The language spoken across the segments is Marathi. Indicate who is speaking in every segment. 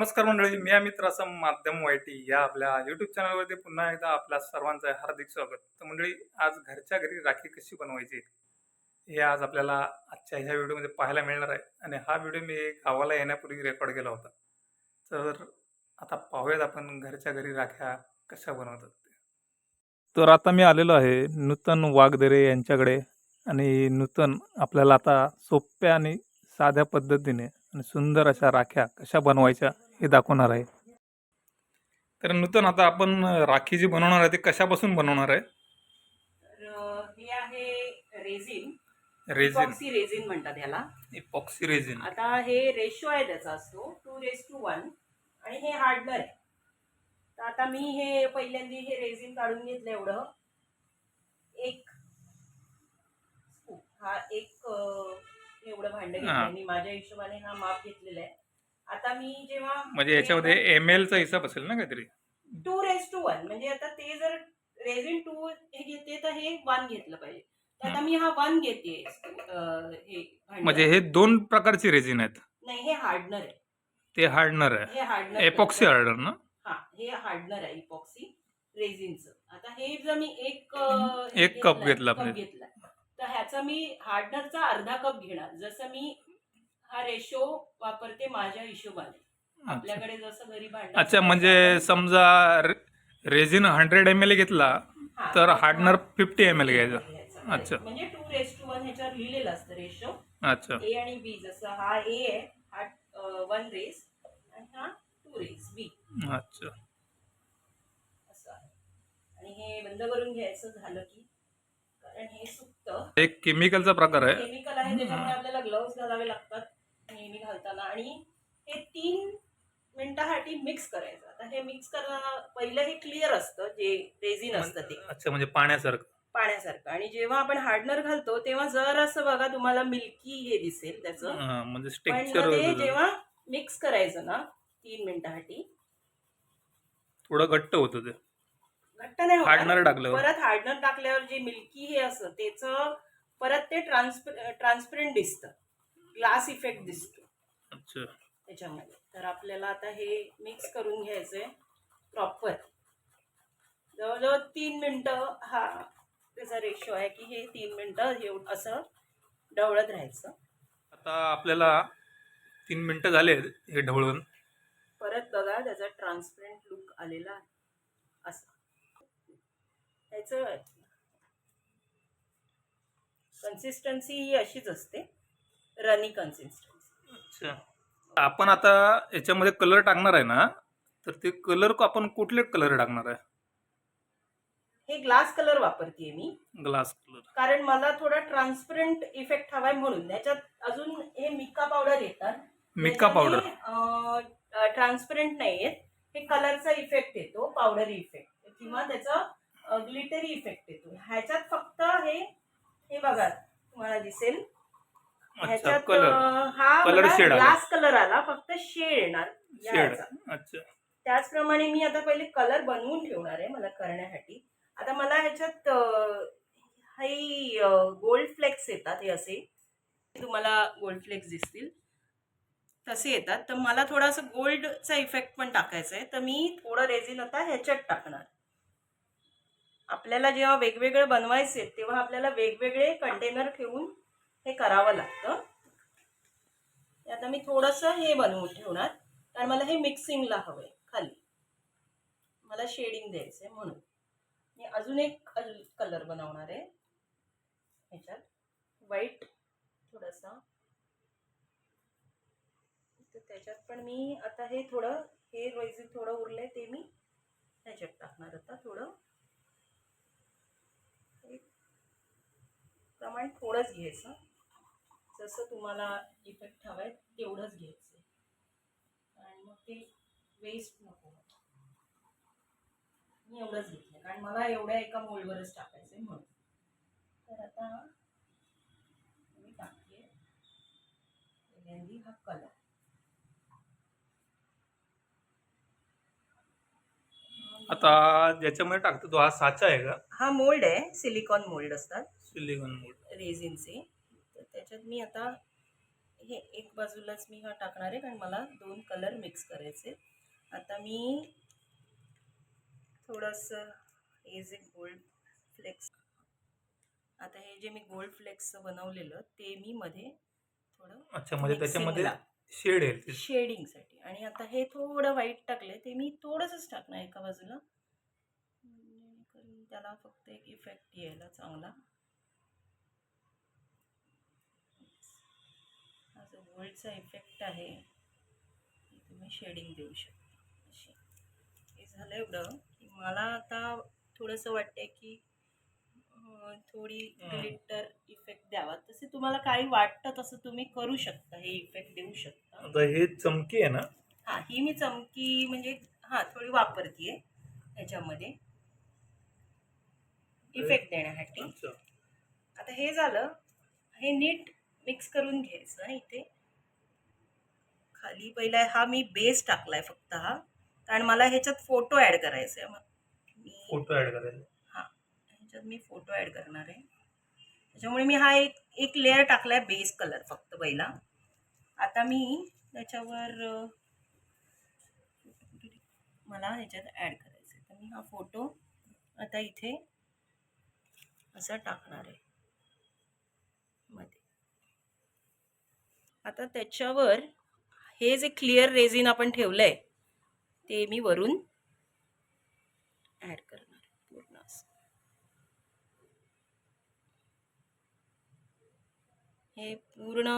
Speaker 1: नमस्कार मंडळी मी अमित रासम माध्यम वायटी या आपल्या युट्यूब चॅनलवरती पुन्हा एकदा आपल्या सर्वांचं हार्दिक स्वागत. तर मंडळी आज घरच्या घरी राखी कशी बनवायची? हे आज आपल्याला आजच्या ह्या व्हिडिओमध्ये पाहायला मिळणार आहे आणि हा व्हिडिओ मी गावाला येण्यापूर्वी रेकॉर्ड केला होता. तर आता पाहूयात आपण घरच्या घरी राख्या कशा बनवतात. तर आता मी आलेलो आहे नूतन वाघदेरे यांच्याकडे आणि नूतन आपल्याला आता सोप्या आणि साध्या पद्धतीने आणि सुंदर अशा राख्या कशा बनवायच्या हे दाखवणार आहे. तर नूतन आता आपण राखी जी बनवणार आहे ते कशापासून बनवणार आहे?
Speaker 2: तर हे आहे रेझिन.
Speaker 1: रेझिन.
Speaker 2: इपॉक्सी रेझिन म्हणतात ह्याला.
Speaker 1: Epoxy resin.
Speaker 2: आता हे रेशो आहे त्याचा असतो टू रेस टू वन. आणि हे हार्डनर आहे. तर आता मी हे पहिल्यांदा हे रेझिन काढून घेतलं एवढं. एक. हा एक एवढं भांड. घेतलंय. मी माझ्या हिशोबाने हा माप घेतलेला आहे. आता मी जेव्हा
Speaker 1: म्हणजे याच्यामध्ये एम एलचा हिसाब असेल ना काहीतरी.
Speaker 2: टू रेस टू वन म्हणजे आता ते जर रेझिन टू हे घेते तर हे वन घेतलं पाहिजे. तर आता मी हा वन घेते हे.
Speaker 1: म्हणजे हे दोन प्रकारची रेझिन आहेत.
Speaker 2: नाही हे हार्डनर आहे.
Speaker 1: ते हार्डनर आहे.
Speaker 2: हे हार्डनर
Speaker 1: एपॉक्सी हार्डनर ना?
Speaker 2: हा हे हार्डनर आहे इपॉक्सी रेझिनचं आता हे जर मी एक अं,
Speaker 1: एक cup
Speaker 2: घेतलाय,
Speaker 1: घेतला.
Speaker 2: घेतलाय. तर ह्याचा मी हार्डनरचा अर्धा कप घेणार. जसं मी हा रेशो वापरते माझ्या हिशोबाने. आपल्याकडे जसं घरी भांड
Speaker 1: अच्छा म्हणजे समजा रेझिन हंड्रेड एम एल घेतला तर हार्डनर फिफ्टी एम एल घ्यायचा.
Speaker 2: घ्यायचा.
Speaker 1: अच्छा.
Speaker 2: म्हणजे टू रेस टू वन ह्याच्यावर लिहिलेलं असतं रेशो
Speaker 1: अच्छा.
Speaker 2: ए आणि बी जसं हा ए आहे हा वन रेस आणि हा टू रेस बी
Speaker 1: अच्छा.
Speaker 2: असं आहे. आणि हे बंद करून घ्यायचं झालं की कारण हे सुकतं.
Speaker 1: एक केमिकलचा प्रकार आहे.
Speaker 2: केमिकल आहे त्याच्यामुळे आपल्याला ग्लोव्ह घालावे लागतात. नेहमी घालताना आणि हे तीन मिनिटासाठी मिक्स करायचं. आता हे मिक्स करताना पहिलं हे क्लिअर असतं जे रेझिन असतं ते.
Speaker 1: अच्छा म्हणजे पाण्यासारखं.
Speaker 2: पाण्यासारखं. आणि जेव्हा आपण हार्डनर घालतो तेव्हा जर असं बघा तुम्हाला मिल्की हे दिसेल त्याचं.
Speaker 1: हा, म्हणजे
Speaker 2: पण
Speaker 1: स्टेक्चर
Speaker 2: मग ते जेव्हा मिक्स करायचं ना तीन मिनिटासाठी
Speaker 1: थोडं घट्ट होतं ते.
Speaker 2: घट्ट नाही होणार.
Speaker 1: हार्डनर टाकल्यावर.
Speaker 2: परत हार्डनर टाकल्यावर जे मिल्की हे असतं त्याचं परत ते ट्रान्सप ट्रान्सपरंट दिसतं. ग्लास इफेक्ट दिसतो.
Speaker 1: अच्छा.
Speaker 2: त्याच्यामध्ये. तर आपल्याला आता हे मिक्स करून घ्यायचंय प्रॉपर जवळजवळ तीन मिनटं हा त्याचा रेशो आहे की हे तीन मिनटं हे असं ढवळत राहायचं.
Speaker 1: आता आपल्याला तीन मिनिटं झाले हे ढवळून.
Speaker 2: परत बघा त्याचा ट्रान्सपरंट लुक आलेला आहे. असं. त्याचं कन्सिस्टन्सी ही अशीच असते. रनी कन्सिस्टन्सी
Speaker 1: अच्छा. आपण आता याच्यामध्ये कलर टाकणार आहे ना तर ते कलर आपण कुठले कलर टाकणार आहे?
Speaker 2: हे ग्लास कलर वापरते मी.
Speaker 1: ग्लास कलर
Speaker 2: कारण मला थोडा ट्रान्सपरंट इफेक्ट हवाय म्हणून. त्याच्यात अजून हे मिका पावडर येतात.
Speaker 1: मिका पावडर
Speaker 2: ट्रान्सपरंट नाही आहेत हे कलरचा इफेक्ट येतो पावडर इफेक्ट किंवा त्याचा ग्लिटरी इफेक्ट येतो. ह्याच्यात फक्त हे हे बघा तुम्हाला दिसेल. ह्याच्यात हा
Speaker 1: Color shade आला.
Speaker 2: ग्लास कलर आला फक्त शेड येणार
Speaker 1: शेड. अच्छा.
Speaker 2: त्याचप्रमाणे मी आता पहिले कलर बनवून ठेवणार आहे मला करण्यासाठी. आता मला ह्याच्यात अं, गोल्ड फ्लेक्स येतात हे असे. तुम्हाला गोल्ड फ्लेक्स दिसतील. तसे येतात. तर मला थोडासा गोल्डचा इफेक्ट पण टाकायचा आहे. तर मी थोडं रेझिन आता ह्याच्यात टाकणार. आपल्याला जेव्हा वेगवेगळे बनवायचे तेव्हा आपल्याला वेगवेगळे कंटेनर ठेवून हे करावं लागतं. आता मी थोडंसं हे बनवून ठेवणार. कारण मला हे मिक्सिंगला हवं आहे खाली. मला शेडिंग द्यायचं आहे म्हणून. मी अजून एक कलर बनवणार आहे. ह्याच्यात व्हाईट थोडासा. तर त्याच्यात पण मी आता हे थोडं हे रेझिन थोडं उरलंय ते मी ह्याच्यात टाकणार आता थोडं. एक प्रमाण थोडंच घ्यायचं. जसं तुम्हाला इफेक्ट हवा आहे तेवढंच घ्यायचं आणि मग ते वेस्ट नको. मी एवढंच घेतलं कारण मला एवढ्या एका मोल्डवरच टाकायचं आहे म्हणून. तर आता मी टाकते. पहिल्यांदी हा कलर
Speaker 1: आता ज्याच्यामध्ये टाकतो तो हा साचा आहे का?
Speaker 2: हा मोल्ड आहे. सिलिकॉन मोल्ड असतात.
Speaker 1: सिलिकॉन मोड
Speaker 2: रेझिनचे त्याच्यात मी आता हे एक बाजूलाच मी हा टाकणार आहे कारण मला दोन कलर मिक्स करायचे आता मी थोडंसं हे जे गोल्ड फ्लेक्स आता हे जे मी गोल्ड फ्लेक्सचं बनवलेलं ते मी मध्ये थोडं
Speaker 1: अच्छा म्हणजे त्याच्यामध्ये शेड येईल.
Speaker 2: शेडिंगसाठी आणि आता हे थोडं व्हाईट टाकले ते मी थोडंसंच टाकणार एका बाजूला. त्याला फक्त एक इफेक्ट यायला चांगला. जो गोल्डचा इफेक्ट आहे. तुम्ही शेडिंग देऊ शकता. अशी. हे झालं एवढं. की मला आता थोडंसं वाटतंय की थोडी. ग्लिटर इफेक्ट द्यावा. तसे तुम्हाला काही वाटतं तसं तुम्ही करू शकता. हे इफेक्ट देऊ शकता.
Speaker 1: आता हे चमकी आहे ना?
Speaker 2: हा ही मी चमकी म्हणजे हा थोडी वापरतीये ह्याच्यामध्ये. इफेक्ट देण्यासाठी. आता हे झालं. हे नीट मिक्स करून घ्यायचं इथे. खाली पहिला हा मी बेस टाकलाय फक्त हा. कारण मला ह्याच्यात फोटो ॲड करायचा आहे मी
Speaker 1: फोटो ऍड करायचे
Speaker 2: हा ह्याच्यात मी फोटो ॲड करणार आहे. त्याच्यामुळे मी हा एक एक लेअर टाकलाय बेस कलर फक्त पहिला. आता मी त्याच्यावर मला ह्याच्यात ॲड करायचं आहे तर मी हा फोटो आता इथे असा टाकणार आहे मध्ये आता त्याच्यावर हे जे क्लिअर रेझिन आपण ठेवलं आहे ते मी वरून ॲड करणार पूर्ण असं. हे पूर्ण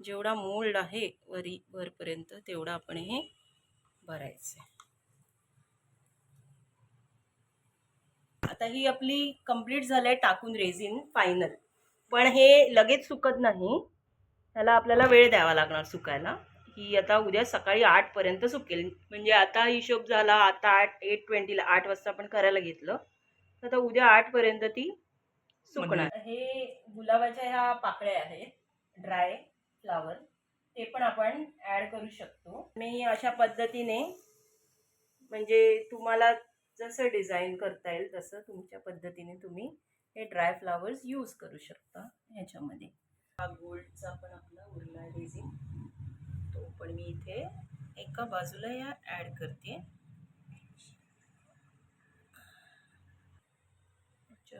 Speaker 2: जेवढा मोल्ड आहे वरी वरपर्यंत तेवढं आपण हे भरायचं आहे आता ही आपली कंप्लीट झालं आहे टाकून रेझिन फायनल पण हे लगेच सुकत नाही. त्याला आपल्याला वेळ द्यावा लागणार सुकायला. ही आता उद्या सकाळी आठपर्यंत सुकेल. म्हणजे आता हिशोब झाला आता आठ एट ट्वेंटीला आठ वाजता आपण करायला घेतलं. तर आता उद्या आठपर्यंत ती सुकणार. म्हणजे हे गुलाबाच्या ह्या पाकळ्या आहेत ड्राय फ्लावर ते पण आपण ॲड करू शकतो. मी अशा पद्धतीने म्हणजे तुम्हाला जसं डिझाईन करता येईल तसं तुमच्या पद्धतीने तुम्ही हे ड्राय फ्लावर्स यूज करू शकता ह्याच्यामध्ये. हा गोल्डचा पण आपला उरला रेझिन तो पण मी इथे एका बाजूला या ॲड करते.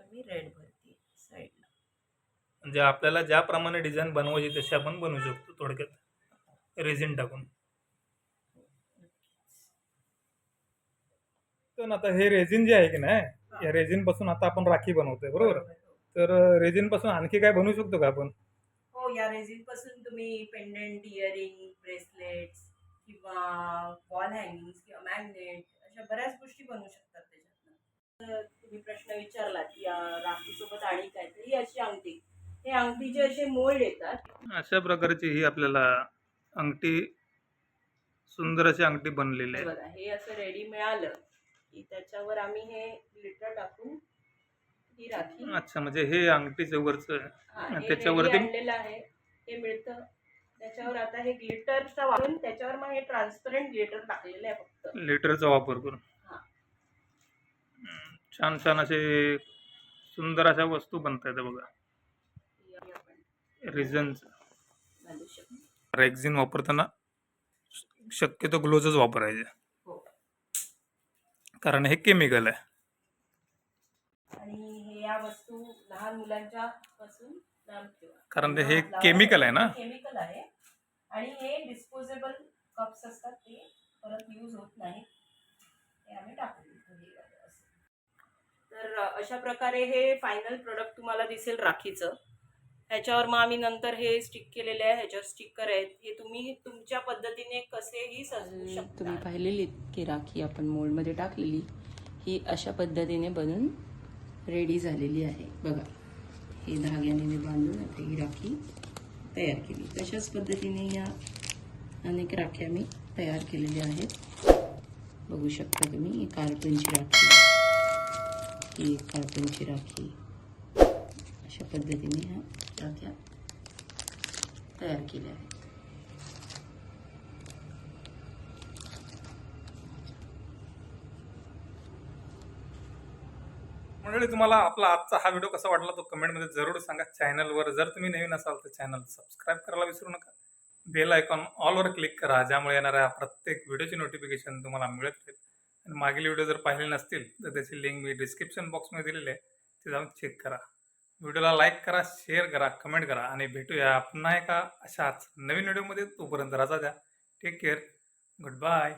Speaker 2: मी रेड भरते साईडला.
Speaker 1: म्हणजे आपल्याला ज्याप्रमाणे डिझाईन बनवायची तशी आपण बनवू शकतो थोडक्यात. रेझिन टाकून. तर आता हे रेझिन जे आहे की नाही या रेझिनपासून आता आपण राखी बनवतोय बरोबर? तर रेझिनपासून आणखी काय बनवू शकतो का आपण?
Speaker 2: हो या रेझिनपासून तुम्ही पेंडंट इयरिंग ब्रेसलेट्स किंवा वॉल हँगिंग किंवा मॅग्नेट अशा बऱ्याच गोष्टी बनवू शकतात त्याच्यातनं. तुम्ही प्रश्न विचारला की या राखीसोबत आणि काय तर ही अशी अंगठी. हे अंगठीचे असे मोल्ड येतात.
Speaker 1: अशा प्रकारची ही आपल्याला अंगठी सुंदर अशी अंगठी बनलेली आहे.
Speaker 2: बघा हे असं रेडी मिळालं की त्याच्यावर आम्ही हे ग्लिटर टाकून ही राखी.
Speaker 1: अच्छा म्हणजे हे अंगठीचे वरचं.
Speaker 2: हा, हे
Speaker 1: त्याच्यावरती-
Speaker 2: आणलेलं आहे. हे मिळतं. त्याच्यावर आता हे ग्लिटरचा वापरून त्याच्यावर मग हे ट्रान्सपरंट ग्लिटर टाकलेलं आहे फक्त.
Speaker 1: लिटरचा वापर करून.
Speaker 2: हा.
Speaker 1: हम्म, छान छान असे सुंदर अशा वस्तू बघा.
Speaker 2: ही आपण
Speaker 1: रेझिनचं
Speaker 2: घालू शकतो.
Speaker 1: रेक्झिन वापरताना शक्यतो ग्लोजच वापरायचे.
Speaker 2: हो.
Speaker 1: कारण हे केमिकल आहे.
Speaker 2: आणि या वस्तू लहान मुलांच्या पासून लांब ठेवा.
Speaker 1: कारण ते हे chemical आहे ना?
Speaker 2: केमिकल आहे. आणि हे डिस्पोजेबल कप्स असतात ते परत यूज होत नाही हे आम्ही टाकून असं. तर अ, अशा प्रकारे हे फायनल प्रोडक्ट तुम्हाला दिसेल राखीचं. ह्याच्यावर मग आम्ही नंतर हे स्टिक केलेले आहे ह्याच्यावर स्टिकर आहेत. हे तुम्ही तुमच्या पद्धतीने कसेही सजवू शकता.
Speaker 3: तुम्ही पाहिलेली की राखी आपण मोल्डमध्ये टाकलेली. ही अशा पद्धतीने बनून रेडी झालेली आहे. बघा हे धाग्याने मी बांधून आता ही राखी तयार केली. तशाच पद्धतीने या अनेक राख्या मी तयार केलेल्या आहेत. बघू शकता तुम्ही ही कार्टूनची राखी ही एक कार्टूनची राखी. अशा पद्धतीने ह्या राख्या तयार केल्या आहेत.
Speaker 1: मंडळी तुम्हाला आपला आजचा हा व्हिडिओ कसा वाटला तो कमेंटमध्ये जरूर सांगा. चॅनलवर जर तुम्ही नवीन असाल तर चॅनल सबस्क्राईब करायला विसरू नका. बेल आयकॉन ऑलवर क्लिक करा ज्यामुळे येणाऱ्या प्रत्येक व्हिडिओची नोटिफिकेशन तुम्हाला मिळत राहील. आणि मागील व्हिडिओ जर पाहिले नसतील तर त्याची लिंक मी डिस्क्रिप्शन बॉक्समध्ये दिलेली आहे. ते जाऊन चेक करा. व्हिडिओला लाईक करा शेअर करा कमेंट करा आणि भेटूया पुन्हा एका अशाच नवीन व्हिडिओमध्ये तोपर्यंत राजा द्या. Take care good bye